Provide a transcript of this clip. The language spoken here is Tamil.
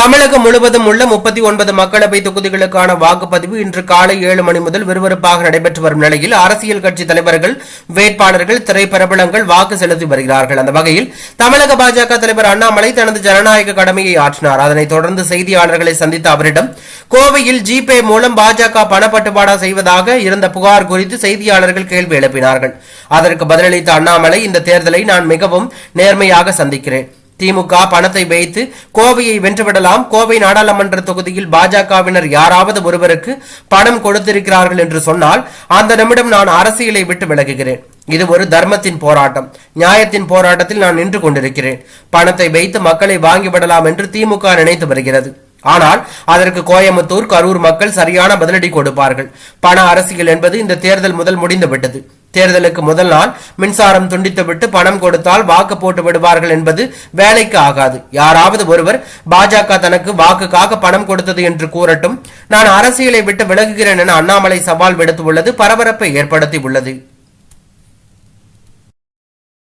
தமிழகம் முழுவதும் உள்ள முப்பத்தி ஒன்பது மக்களவை தொகுதிகளுக்கான வாக்குப்பதிவு இன்று காலை ஏழு மணி முதல் விறுவிறுப்பாக நடைபெற்று வரும் நிலையில் அரசியல் கட்சி தலைவர்கள் வேட்பாளர்கள் திரைப்பிரபலங்கள் வாக்கு செலுத்தி வருகிறார்கள். அந்த வகையில் தமிழக பாஜக தலைவர் அண்ணாமலை தனது ஜனநாயக கடமையை ஆற்றினார். அதனைத் தொடர்ந்து செய்தியாளர்களை சந்தித்த அவரிடம் கோவையில் ஜிபே மூலம் பாஜக பணப்பட்டுவாடா செய்வதாக இருந்த புகார் குறித்து செய்தியாளர்கள் கேள்வி எழுப்பினார்கள். அதற்கு பதிலளித்த அண்ணாமலை இந்த தேர்தலை நான் மிகவும் நேர்மையாக சந்திக்கிறேன். திமுக பணத்தை வைத்து கோவையை வென்றுவிடலாம். கோவை நாடாளுமன்ற தொகுதியில் பாஜகவினர் யாராவது ஒருவருக்கு பணம் கொடுத்திருக்கிறார்கள் என்று சொன்னால் அந்த நிமிடம் நான் அரசியலை விட்டு விலகுகிறேன். இது ஒரு தர்மத்தின் போராட்டம். நியாயத்தின் போராட்டத்தில் நான் நின்று கொண்டிருக்கிறேன். பணத்தை வைத்து மக்களை வாங்கிவிடலாம் என்று திமுக நினைத்து வருகிறது. ஆனால் அதற்கு கோயம்புத்தூர் கரூர் மக்கள் சரியான பதிலடி கொடுப்பார்கள். பண அரசியல் என்பது இந்த தேர்தல் முதல் முடிந்துவிட்டது. தேர்தலுக்கு முதல் நாள் மின்சாரம் துண்டித்துவிட்டு பணம் கொடுத்தால் வாக்கு போட்டு விடுவார்கள் என்பது வேலைக்கு ஆகாது. யாராவது ஒருவர் பாஜக தனக்கு வாக்குக்காக பணம் கொடுத்தது என்று கூறட்டும். நான் அரசியலை விட்டு விலகுகிறேன் என அண்ணாமலை சவால் விடுத்துள்ளது பரபரப்பை ஏற்படுத்தி உள்ளது